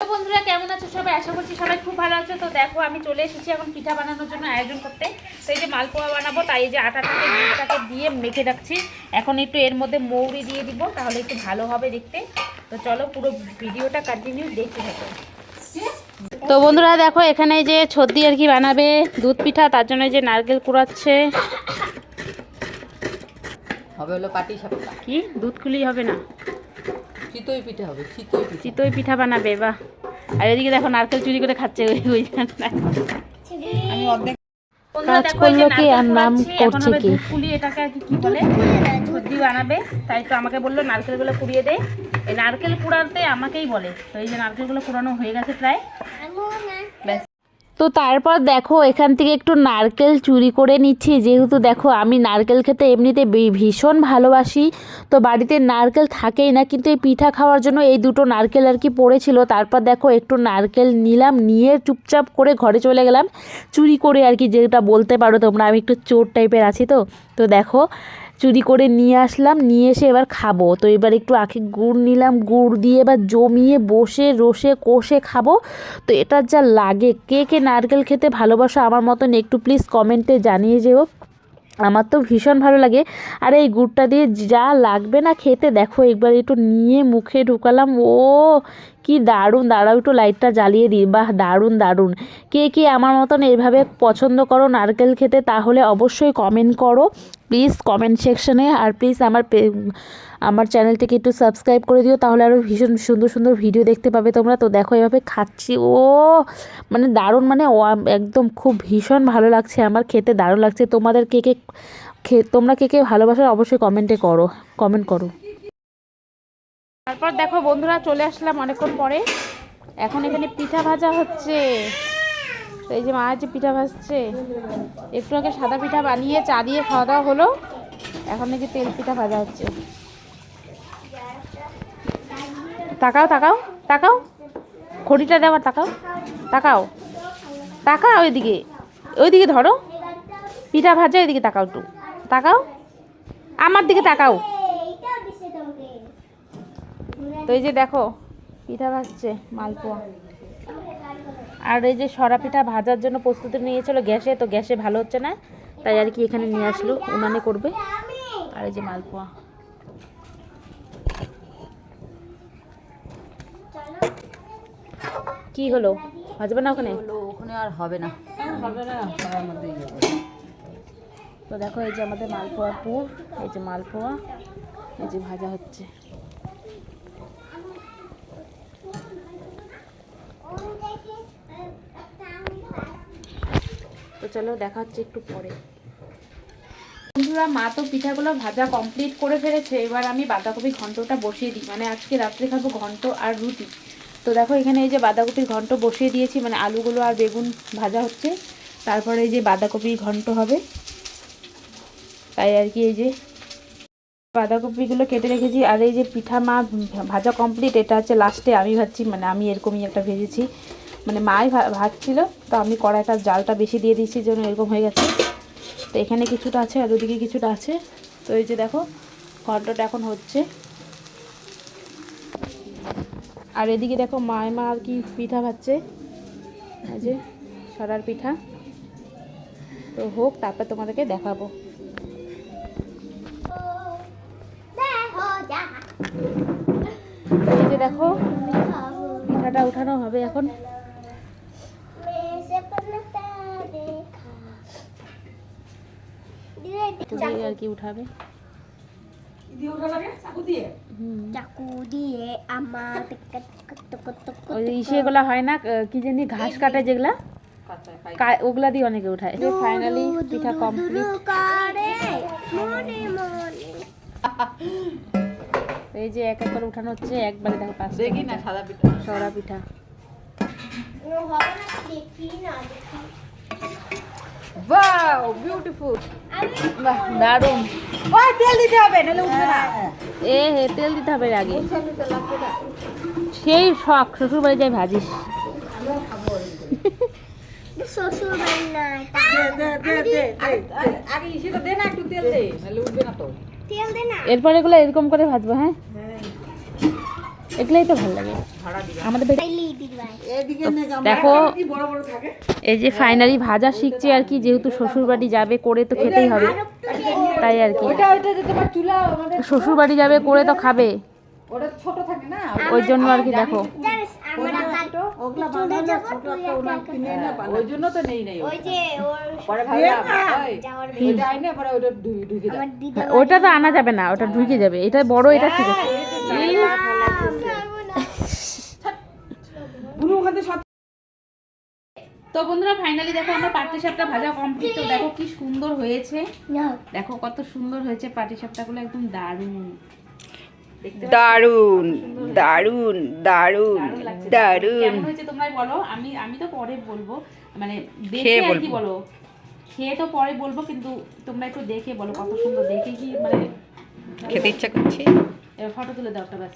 তো বন্ধুরা কেমন আছো সবাই? আশা করছি সবাই খুব ভালো আছো। তো দেখো আমি চলে এসেছি এখন পিঠা বানানোর জন্য আয়োজন করতে। তো এই যে মালপোয়া বানাবো তাই এই যে আটাটাকে দুধটাকে দিয়ে মেখে রাখছি। এখন একটু এর মধ্যে মৌরি দিয়ে দিব তাহলে একটু ভালো হবে দেখতে। তো চলো পুরো ভিডিওটা কন্টিনিউ দেখতে থাকো। তো বন্ধুরা দেখো এখানে যে ছদ্দি আর কি বানাবে দুধ পিঠা তার জন্য যে নারকেল কুড়াচ্ছে। হবে হলো পাটি সাপটা। কি? দুধ খুলি হবে না? চিতই পিঠা হবে চিতই পিঠে। চিতই পিঠা বানাবে বা আর এদিকে দেখো নারকেল চুরি করে খাচ্ছে ওই ওই আমি অর্ধেক কাজ দেখো এই যে করল কি? আর নাম এখন করছে কি? পুলি এটাকে আর কি কি বলে? সর্দি বানাবে। তাই তো আমাকে বলল নারকেলগুলো কুড়িয়ে দে। এই নারকেল কুড়াতে আমাকেই বলে। তো এই যে নারকেলগুলো কুড়ানো হয়ে গেছে প্রায়। ব্যাস। তো তারপর দেখো, এখান থেকে একটু নারকেল চুরি করে নিচ্ছি। যেহেতু দেখো, আমি নারকেল খেতে এমনিতে ভীষণ ভালোবাসি। তো বাড়িতে নারকেল থাকেই না, কিন্তু এই পিঠা খাওয়ার জন্য এই দুটো নারকেল আর কি পড়েছিল। তারপর দেখো, একটু নারকেল নিলাম, নিয়ে চুপচাপ করে ঘরে চলে গেলাম। চুরি করে আর কি, যেটা বলতে পারো তোমরা, আমি একটু চোর টাইপের আছি তো। তো দেখো চুরি করে নিয়ে আসলাম, নিয়ে এসে এবার খাব। তো এবার একটু আখে গুড় নিলাম, গুড় দিয়ে এবার জমিয়ে বসে, রসে, কষে খাব। তো এটার যা লাগে। কে কে নারকেল খেতে ভালোবাসো আমার মতন একটু প্লিজ কমেন্টে জানিয়ে যেও। আমার তো ভীষণ ভালো লাগে। আর এই গুড়টা দিয়ে যা লাগবে না খেতে, দেখো একবার একটু নিয়ে মুখে ঢুকালাম, ও কি দারুণ, দাঁড়াও একটু লাইটটা জ্বালিয়ে দিই, বাহ, দারুণ দারুণ। কে কে আমার মতন এইভাবে পছন্দ করো নারকেল খেতে, তাহলে অবশ্যই কমেন্ট করো। প্লিজ কমেন্ট সেকশনে আর প্লিজ আমার আমার চ্যানেলটিকে একটু সাবস্ক্রাইব করে দিও, তাহলে আরও ভীষণ সুন্দর সুন্দর ভিডিও দেখতে পাবে তোমরা। তো দেখো, এভাবে খাচ্ছি। ও মানে দারুণ মানে একদম খুব ভীষণ ভালো লাগছে। আমার খেতে দারুণ লাগছে। তোমাদের কে কে খে- তোমরা কে কে ভালোবাসার অবশ্যই কমেন্টে করো কমেন্ট করো। তারপর দেখো বন্ধুরা, চলে আসলাম অনেকক্ষণ পরে। এখন এখানে পিঠা ভাজা হচ্ছে। তো এই যে মা যে পিঠা ভাজছে, একটু আগে সাদা পিঠা বানিয়ে চা দিয়ে খাওয়া দাওয়া হলো। এখন নাকি তেল পিঠা ভাজা হচ্ছে। তাকাও তাকাও তাকাও। খড়িটা দেওয়ার তাকাও। তাকাও। তাকাও ওইদিকে ওইদিকে ধরো। পিঠা ভাজা ওইদিকে তাকাও একটু। তাকাও। আমার দিকে তাকাও। তো এই যে দেখো, পিঠা ভাজছে মালপোয়া। আর এই যে সরা পিঠা ভাজার জন্য প্রস্তুতি নিয়েছিল গ্যাসে, তো গ্যাসে ভালো হচ্ছে না। তাই আর কি এখানে নিয়ে আসলো, উনানে করবে। আর এই যে মালপোয়া। কি হলো? ভাজবে না ওখানে? ওখানে আর হবে না। হবে না ইয়ে। তো দেখো এই যে আমাদের মালপোয়া পুর এই যে মালপোয়া এই যে ভাজা হচ্ছে। তো চলো দেখা হচ্ছে একটু পরে। বন্ধুরা মা তো পিঠাগুলো ভাজা কমপ্লিট করে ফেলেছে। এবার আমি বাঁধাকপি ঘন্টটা বসিয়ে দিই। মানে আজকে রাত্রে খাব ঘন্ট আর রুটি। তো দেখো এখানে এই যে বাঁধাকপির ঘন্ট বসিয়ে দিয়েছি মানে আলুগুলো আর বেগুন ভাজা হচ্ছে। তারপরে এই যে বাঁধাকপির ঘন্ট হবে। তাই আর কি এই যে বাঁধাকপিগুলো কেটে রেখেছি। আর এই যে পিঠা মা ভাজা কমপ্লিট এটা হচ্ছে লাস্টে আমি ভাজছি মানে আমি এরকমই একটা ভেজেছি। মানে মাই ভাজছিল, তো আমি কড়াইটা জালটা বেশি দিয়ে দিয়েছি জন্য এরকম হয়ে গেছে। তো এখানে কিছুটা আছে আর ওদিকে কিছুটা আছে। তো এই যে দেখো, ঘন্টটা এখন হচ্ছে। আর এদিকে দেখো মায় মা আর কি পিঠা ভাজছে যে সরার পিঠা। তো হোক, তারপর তোমাদেরকে দেখাবো। এই যে দেখো, পিঠাটা উঠানো হবে এখন। আর কি উঠাবে। দিয়ে ইসেগুলা হয় না কি জানি ঘাস কাটে যেগুলা? ওগুলা দিয়ে অনেকে উঠায়। ফাইনালি পিঠা কমপ্লিট করে এই যে এক এক করে উঠানো হচ্ছে একবারে দেখো পাঁচ দেখি না সাদা পিঠা। সরা পিঠা। দেখি না দেখি। ওয়াও বিউটিফুল বাহ দারুণ। ওই তেল দিতে হবে নাহলে উঠবে না। এ হে তেল দিতে হবে আগে। সেই শখ শ্বশুর বাড়ি যাই ভাজিস। শ্বশুর বাড়ি নাই আগে ইসেটা দে না একটু তেল দে নাহলে উঠবে না তো। তেল দে না? এরপর এগুলো এরকম করে ভাজবো হ্যাঁ। এগুলোই তো ভালো লাগে। আমাদের। দেখো কি বড় বড় থাকে। এই যে ফাইনালি ভাজা শিখছে আর কি যেহেতু শ্বশুর বাড়ি যাবে করে তো খেতেই হবে। তাই আর কি। ওটা ওটা যে তোমার চুলা আমাদের শ্বশুর বাড়ি যাবে করে তো খাবে। ওটা ছোট থাকে না ওই জন্য আর কি দেখো। ওটা হ্যাঁ, তো আনা যাবে না ওটা ঢুকে যাবে। এটা বড় এটা ঠিক আছে তো বন্ধুরা ফাইনালি দেখো আমার পাটি সাপটা ভাজা কমপ্লিট তো দেখো কি সুন্দর হয়েছে। দেখো কত সুন্দর হয়েছে পাটি সাপটাগুলো একদম দারুণ? দারুণ দারুণ দারুণ দারুণ দারুণ কেমন হয়েছে তোমরাই বলো। আমি আমি তো পরে বলব। মানে দেখে আর কি বলো? খেয়ে তো পরে বলব কিন্তু তোমরা একটু দেখে বলো কত সুন্দর। দেখে কি মানে খেতে ইচ্ছা করছে? ফটো তুলে দাও একটা ব্যাস।